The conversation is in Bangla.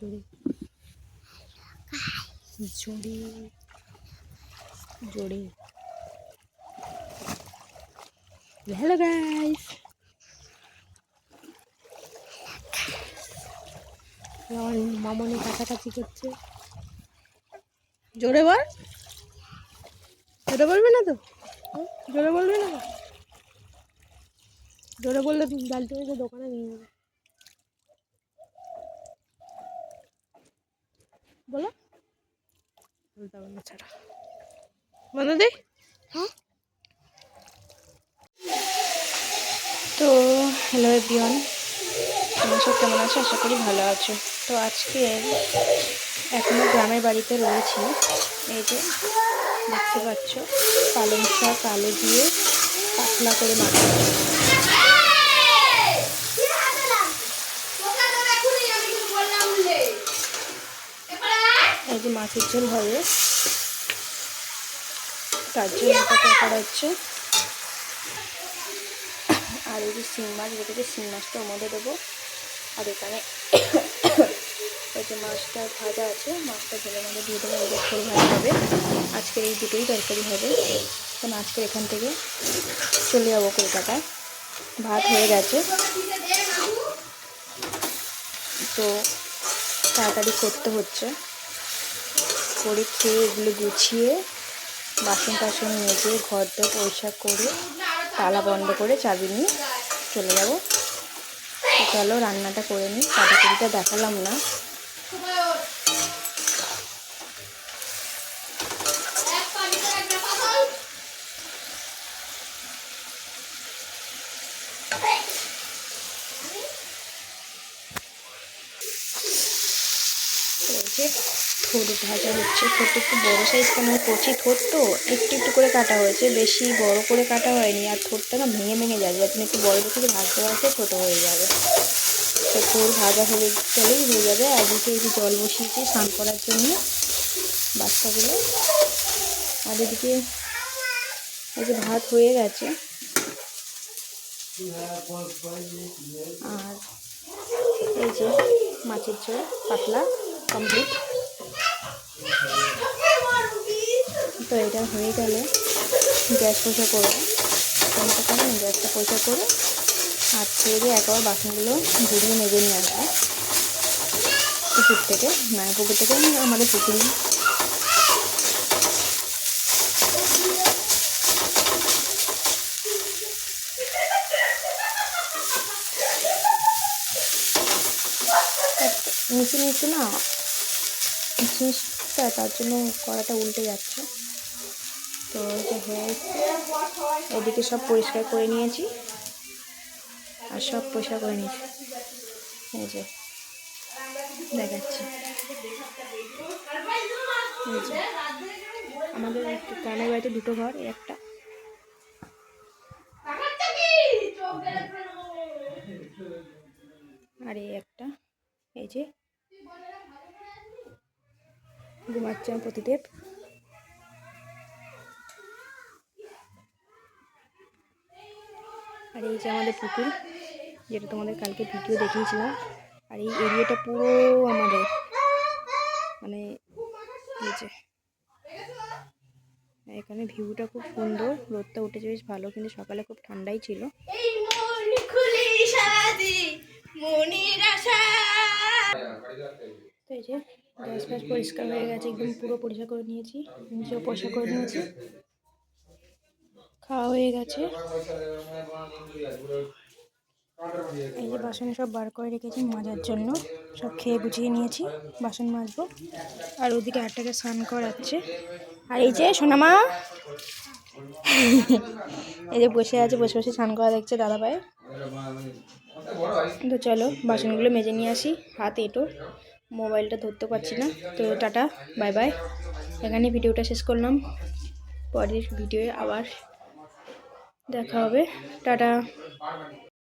জোরে। জোরে। জোরে। Hello guys. আমার মামনি কাছাকাছি করছে। জোরে বল। জোরে বলবে না তো? জোরে বলবে না জোরে বললে মেরে দোকানে নিয়ে যাবে। বলো। ছাড়া দে হ্যাঁ। তো হ্যালো এভরিওয়ান তোমরা সব কেমন আছো? আশা করি ভালো আছো। তো আজকে এখনও গ্রামের বাড়িতে রয়েছি। এই যে দেখতে পাচ্ছ পালং শাক আলু দিয়ে পাতলা করে মাখা এই মাছের ঝোল হবে, তার জন্য হচ্ছে। আর এই যে শিং মাছ রেখেছে শিং মাছটা মধ্যে দেবো। আর এখানে ওই যে মাছটা ভাজা আছে, মাছটা ঝোলের মধ্যে দিয়ে দেবো যে ঝোল ভাজা হবে। আজকের এই দুটোই তরকারি হবে। কারণ আজকের এখান থেকে চলে যাব কলকাতায়। ভাত হয়ে গেছে। তো তাড়াতাড়ি করতে হচ্ছে। করে খেয়ে এগুলো গুছিয়ে বাসন টাসন মেজে ঘর দর পরিষ্কার করে, তালা বন্ধ করে চাবি নিয়ে চলে যাব। চলো রান্নাটা করে নিই কাটাকুটিটা দেখালাম না। তো এই থোড় ভাজা হচ্ছে থোড়টা একটু বড়ো সাইজ কেন? কচি থোড় তো একটু একটু করে কাটা হয়েছে, বেশি বড় করে কাটা হয়নি। আর থোড়টা না ভেঙে ভেঙে যাবে জন্য একটু বড় দেখে ভাজতে ভাজতে ছোটো হয়ে যাবে। তো থোড় ভাজা হয়ে গেলেই হয়ে যাবে। আর এদিকে এই যে জল বসিয়েছি স্নান করার জন্য বাচ্চাগুলো। আর এদিকে এই যে ভাত হয়ে গেছে। আর এই যে মাছের ঝোল, পাতলা কমপ্লিট তো এটা হয়ে গেলে। গ্যাস পয়সা করব। টমেটো করে গ্যাসটা পয়সা করে খেয়ে দিয়ে একবার বাসনগুলো ঘুরিয়ে মেজে নিয়ে আসব। পুকুর থেকে মানে পুকুর থেকে আমাদের পুকুরি। নিচে নিচে না? জিনিসটা তার জন্য কড়াটা উল্টে যাচ্ছে। তো এটা হয়ে এদিকে সব পরিষ্কার করে নিয়েছি। আর সব পরিষ্কার করে নিয়েছি। এই যে, দেখাচ্ছি। যে, আমাদের গ্রামের বাড়িতে দুটো ঘর একটা। আর এই একটা। এই যে ঘুমাচ্ছে আমার প্রতিদেব। আর এই যে আমাদের পুকুর, যেটা তোমাদের কালকে ভিডিও দেখিয়েছিলাম, আর এই এরিয়াটা পুরো আমাদের। মানে এই যে, এখানে ভিউটা খুব সুন্দর, রোদটা উঠেছে বেশ ভালো, কিন্তু সকালে খুব ঠান্ডাই ছিল। তো এই যে ফ্যাস পরিষ্কার হয়ে গেছে, একদম পুরো পরিষ্কার করে নিয়েছি নিজেও পরিষ্কার করে নিয়েছি। খাওয়া হয়ে গেছে। এই যে বাসন সব বার করে রেখেছি মাজার জন্য, সব খেয়ে গুছিয়ে নিয়েছি, বাসন মাজবো। আর ওদিকে আটটাকে স্নান করাচ্ছে। আর এই যে সোনামা, এই যে বসে আছে, বসে বসে স্নান করা দেখছে দাদা ভাই তো চলো, বাসনগুলো মেজে নিয়ে আসি, হাত এঁটো। মোবাইলটা ধরতে পারছি না। তো টাটা, বাই বাই। এখানে ভিডিওটা শেষ করলাম। পরের ভিডিওয়ে আবার দেখা হবে। টাটা।